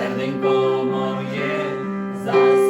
серденько моє за.